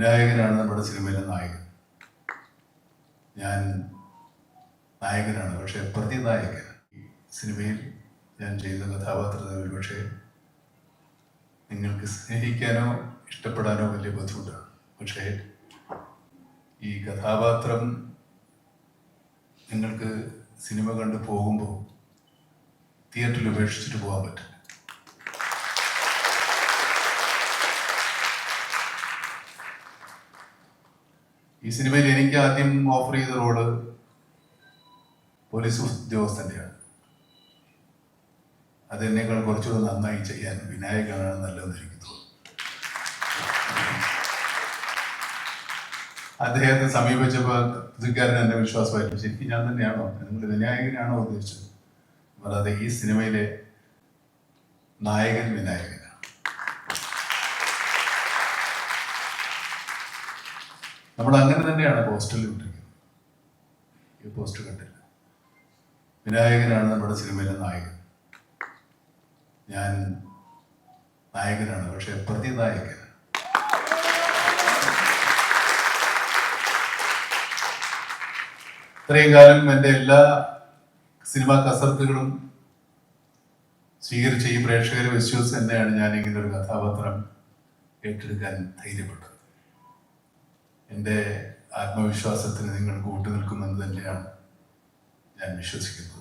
വിനായകനാണ് നമ്മുടെ സിനിമയിലെ നായകൻ. ഞാൻ നായകനാണ് പക്ഷെ ഈ സിനിമയിൽ ഞാൻ ചെയ്ത കഥാപാത്രത്തെ ഒരുപക്ഷെ നിങ്ങൾക്ക് സ്നേഹിക്കാനോ ഇഷ്ടപ്പെടാനോ വലിയ ബുദ്ധിമുട്ടാണ്. പക്ഷേ ഈ കഥാപാത്രം നിങ്ങൾക്ക് സിനിമ കണ്ടു പോകുമ്പോൾ തിയേറ്ററിൽ ഉപേക്ഷിച്ചിട്ട് പോകാൻ പറ്റില്ല ഈ സിനിമയിൽ എനിക്ക് ആദ്യം ഓഫർ ചെയ്ത റോൾ പോലീസ് ഉദ്യോഗസ്ഥന്റെയാണ്. അതെന്നേക്കാൾ കുറച്ചുകൂടെ നന്നായി ചെയ്യാൻ വിനായകനാണ് നല്ലതെന്ന് എനിക്ക് തോന്നുന്നു. അദ്ദേഹത്തെ സമീപിച്ചപ്പോൾ പുതുക്കാരൻ എന്നെ വിശ്വാസമായിരുന്നു. ശരിക്കും ഞാൻ തന്നെയാണോ? നിങ്ങൾ വിനായകനാണോ ഉദ്ദേശിച്ചത്? അതെ ഈ സിനിമയിലെ നായകൻ വിനായകനാണ് നമ്മൾ അങ്ങനെ തന്നെയാണ് പോസ്റ്ററിൽ വിട്ടിരിക്കുന്നത് ഈ പോസ്റ്റർ കണ്ടില്ല. വിനായകനാണ് നമ്മുടെ സിനിമയിലെ നായകൻ. ഞാൻ നായകനാണ് പക്ഷെ പ്രതിനായകൻ ഇത്രയും കാലം എന്റെ എല്ലാ സിനിമാ കസർത്തുകളും സ്വീകരിച്ച ഈ പ്രേക്ഷകരെ വിശ്വസിച്ച് തന്നെയാണ് ഞാൻ ഇങ്ങനെ ഒരു കഥാപാത്രം ഏറ്റെടുക്കാൻ ധൈര്യപ്പെട്ടത്. എന്റെ ആത്മവിശ്വാസത്തിന് നിങ്ങൾ കൂട്ടുനിൽക്കുമെന്ന് തന്നെയാണ് ഞാൻ വിശ്വസിക്കുന്നത്.